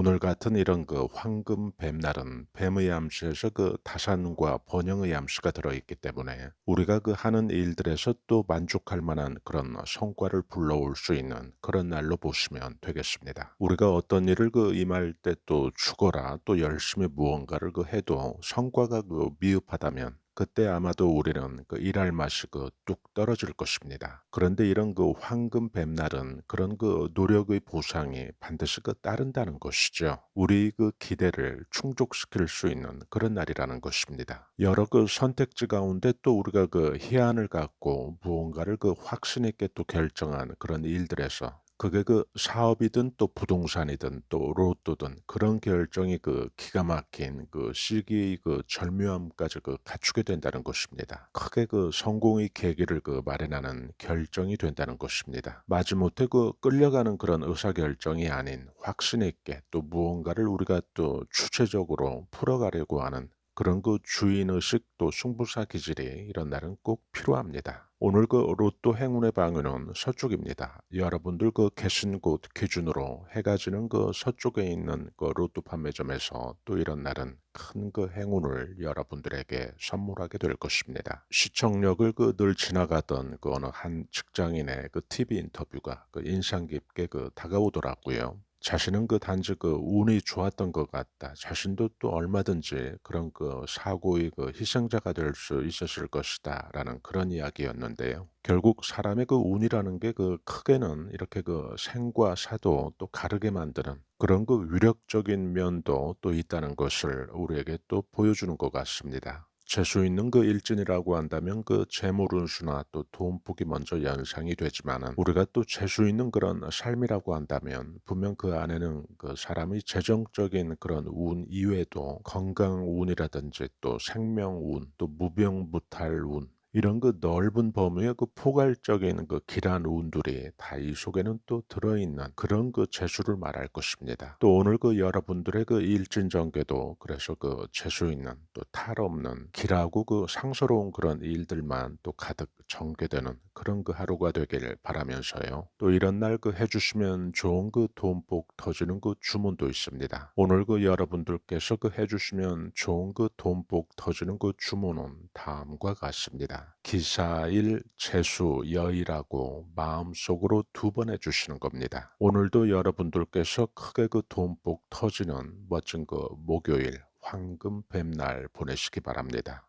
오늘 같은 이런 그 황금 뱀날은 뱀의 암시에서 그 타산과 번영의 암시가 들어있기 때문에 우리가 그 하는 일들에서 또 만족할 만한 그런 성과를 불러올 수 있는 그런 날로 보시면 되겠습니다. 우리가 어떤 일을 그 임할 때 또 죽어라 또 열심히 무언가를 그 해도 성과가 그 미흡하다면 그때 아마도 우리는 그 일할 맛이 그 뚝 떨어질 것입니다. 그런데 이런 그 황금 뱀날은 그런 그 노력의 보상이 반드시 그 따른다는 것이죠. 우리 그 기대를 충족시킬 수 있는 그런 날이라는 것입니다. 여러 그 선택지 가운데 또 우리가 그 희안을 갖고 무언가를 그 확신 있게 또 결정한 그런 일들에서 그게 그 사업이든 또 부동산이든 또 로또든 그런 결정이 그 기가 막힌 그 시기의 그 절묘함까지 그 갖추게 된다는 것입니다. 크게 그 성공의 계기를 그 마련하는 결정이 된다는 것입니다. 마지못해 그 끌려가는 그런 의사결정이 아닌 확신 있게 또 무언가를 우리가 또 주체적으로 풀어가려고 하는 그런 그 주인의식 또 승부사 기질이 이런 날은 꼭 필요합니다. 오늘 그 로또 행운의 방위는 서쪽입니다. 여러분들 그 계신 곳 기준으로 해가 지는 그 서쪽에 있는 그 로또 판매점에서 또 이런 날은 큰 그 행운을 여러분들에게 선물하게 될 것입니다. 시청력을 그 늘 지나가던 그 어느 한 직장인의 그 TV 인터뷰가 그 인상 깊게 그 다가오더라고요. 자신은 그 단지 그 운이 좋았던 것 같다. 자신도 또 얼마든지 그런 그 사고의 그 희생자가 될 수 있었을 것이다. 라는 그런 이야기였는데요. 결국 사람의 그 운이라는 게 그 크게는 이렇게 그 생과 사도 또 가르게 만드는 그런 그 위력적인 면도 또 있다는 것을 우리에게 또 보여주는 것 같습니다. 재수 있는 그 일진이라고 한다면 그 재물 운수나 또 돈복이 먼저 연상이 되지만은 우리가 또 재수 있는 그런 삶이라고 한다면 분명 그 안에는 그 사람의 재정적인 그런 운 이외에도 건강 운이라든지 또 생명 운, 또 무병무탈 운 이런 그 넓은 범위의 그 포괄적인 그 길한 운들이 다 이 속에는 또 들어있는 그런 그 재수를 말할 것입니다. 또 오늘 그 여러분들의 그 일진전개도 그래서 그 재수 있는 또 탈 없는 길하고 그 상스러운 그런 일들만 또 가득 전개되는 그런 그 하루가 되길 바라면서요. 또 이런 날 그 해주시면 좋은 그 돈복 터지는 그 주문도 있습니다. 오늘 그 여러분들께서 그 해주시면 좋은 그 돈복 터지는 그 주문은 다음과 같습니다. 기사일 재수 여이라고 마음속으로 두 번 해주시는 겁니다. 오늘도 여러분들께서 크게 그 돈복 터지는 멋진 그 목요일 황금 뱀날 보내시기 바랍니다.